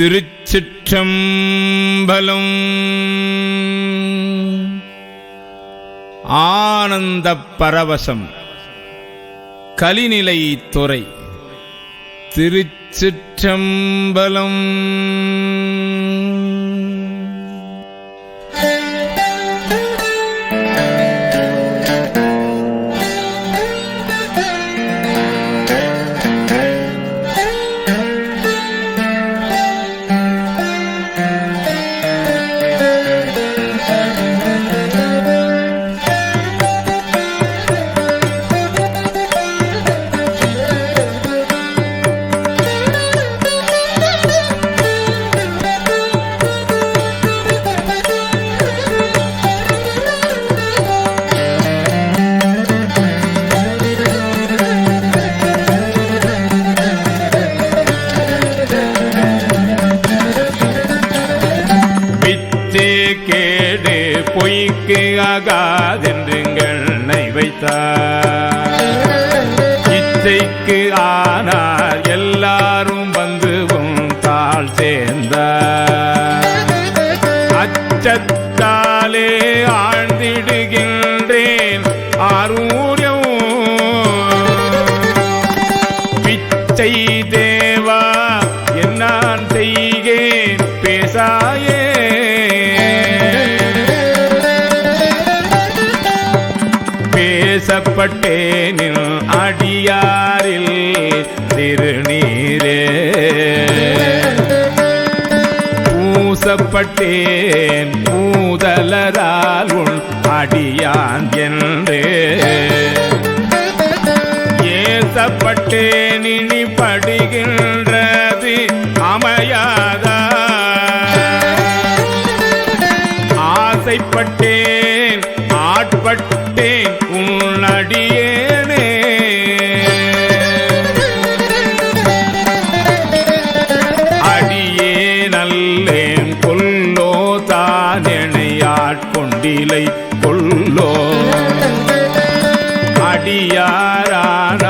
திருச்சிற்றம்பலம். ஆனந்தப் பரவசம். கலிநிலை துறை. திருச்சிற்றம்பலம். கேடு பொய்க்கு ஆகாதென்றுங்கள் வைத்தார். இச்சைக்கு ஆனார் எல்லாரும் வந்து தாழ் சேர்ந்தார். அச்சத்தாலே ஆழ்ந்திடுகின்றேன் ஆரூரியம். பிச்சை பேசப்பட்டேனில் அடியாரில் திருநீரே பூசப்பட்டேன் பூதலரால் உள் அடியான் என்றே. ஏசப்பட்டேன் இனி படுகின்றது அமையாதா. ஆசைப்பட்டேன் அடிலை கொள்ளோ அடியாரார்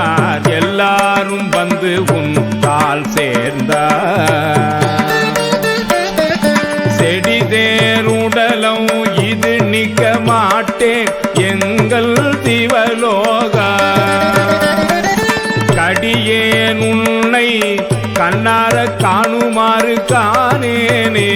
எல்லாரும் வந்து உன் தால் சேர்ந்தார் செடிதேருடலும் இது நிக்க மாட்டேன் எங்கள் திவலோகா. கடியேன் உன்னை கண்ணார காணுமாறு காணேனே.